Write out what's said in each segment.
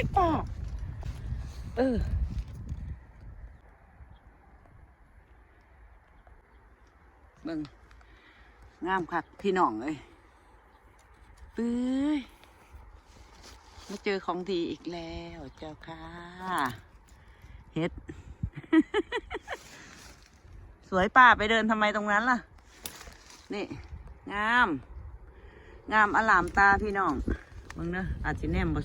ยป้า เออ เบิ่งงามคักพี่น้องเอ้ยปื้ยมาเจอของดีอีกแล้วเจ้าค่ะ เฮ็ด สวยป้าไปเดินทำไมตรงนั้นล่ะ นี่ งาม งามอลามตาพี่น้องมึงเนอะอาจจะแนมบ่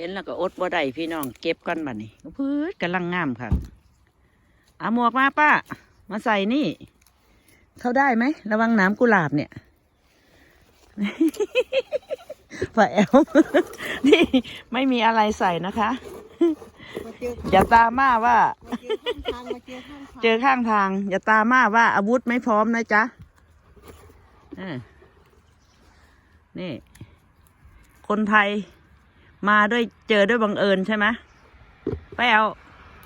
เห็นแล้วก็อดบ่ได้พี่น้องเก็บกันบัดนี้พืชกำลังงามค่ะเอาหมวกมาป้า มาใส่นี่ เข้าได้ไหม ระวังน้ำกุหลาบเนี่ยฝ่าแอลนี่ไม่มีอะไรใส่นะคะ อย่าตามาว่า เจอข้างทาง อย่าตามาว่าอาวุธไม่พร้อมนะจ๊ะนี่ คนไทย มาด้วยเจอด้วยบังเอิญใช่ไหมไปเอา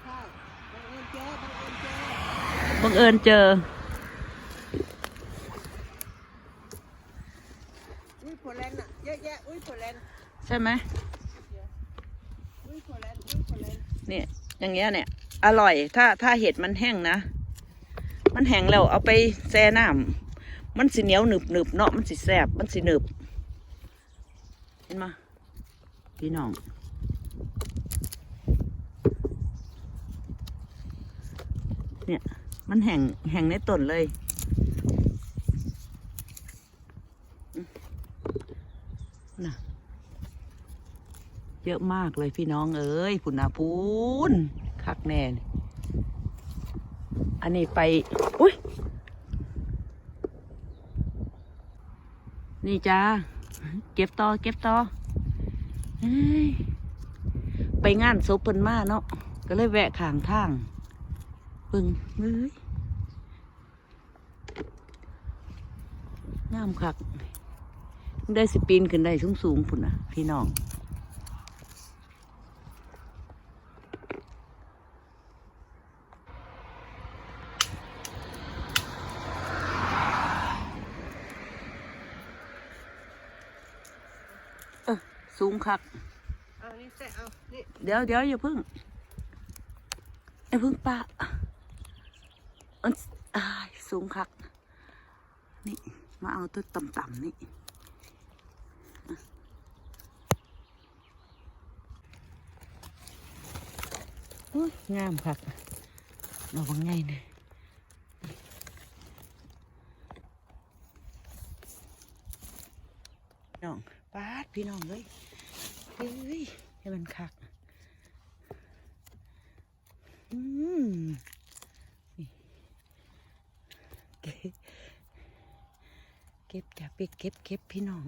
ใช่บังเอิญเจอบังเอิญเจอบังเอิญเจออุ้ยโผล่แลนด์อะเยอะแยะอุ้ยโผล่แลนด์ใช่ไหมอุ้ยโผล่แลนด์อุ้ยโผล่แลนด์เนี่ยอย่างเงี้ยเนี่ย อร่อยถ้าถ้าเห็ดมันแห้งนะ มันแห้งแล้วเอาไปแช่น้ำมันสิเหนียวหนึบหนึบเนาะมันสิแสบมันสิหนึบ เห็นไหมย พี่น้องเนี่ย มันแห้งแห้งในต้นเลย น่ะ เยอะมากเลยพี่น้องเอ้ยพุนาพูนคักแน่นอันนี้ไป อุ้ย นี่จ้า เก็บต่อ เก็บต่อ ไปงานศพเพิ่นมาเนาะก็เลยแวะข้างทางเบิ่งเอ้ยงามคัก ได้สิปีนขึ้นได้สูงสูงพุ่นนะพี่น้อง สูงคัก เอานี่แซ่เอา นี่เดี๋ยวเดี๋ยวอย่าพึ่งอย่าพึ่งปะอันอายสูงคัก นี่ มาเอาตัวต่ำๆนี่อะอุ๊ยงามคักเราว่าไงเนี่ยน้อง ปาดพี่น้องเลยเฮ้ยให้มันคักอืมนี่เก็บเก็บจ้ะไปเก็บเก็บพี่น้อง